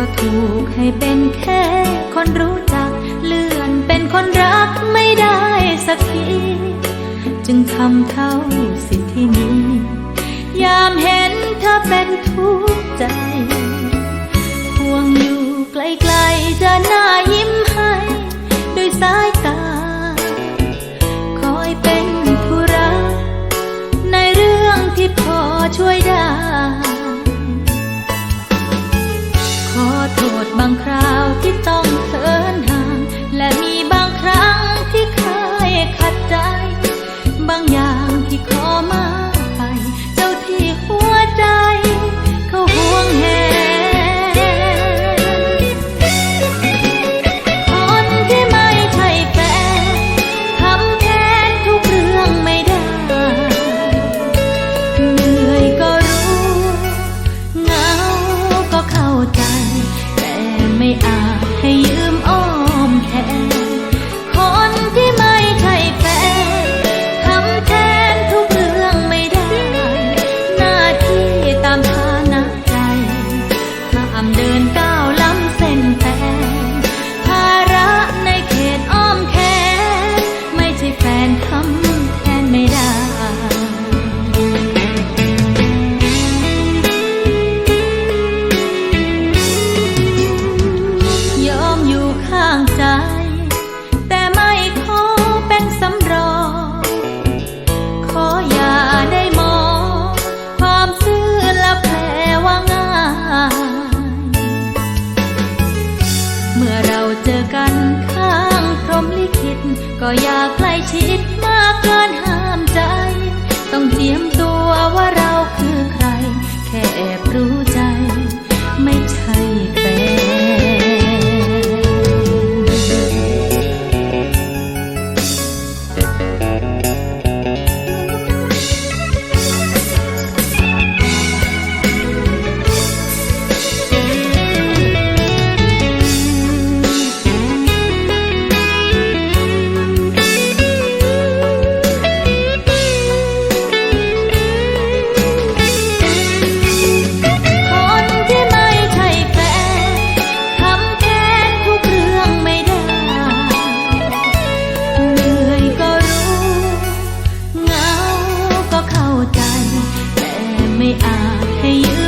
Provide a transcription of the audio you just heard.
ก็ถูกให้เป็นแค่คนรู้จัก เลื่อนเป็นคนรักไม่ได้สักที จึงทำเท่าสิทธิมียามเห็นเธอเป็นทุกข์ใจห่วงอยู่ไกลๆจะน้ายิ้มให้ด้วยสายตา คอยเป็นผู้รักในเรื่องที่พอช่วย บางครั้ง voy a ไม่อาจให้ยื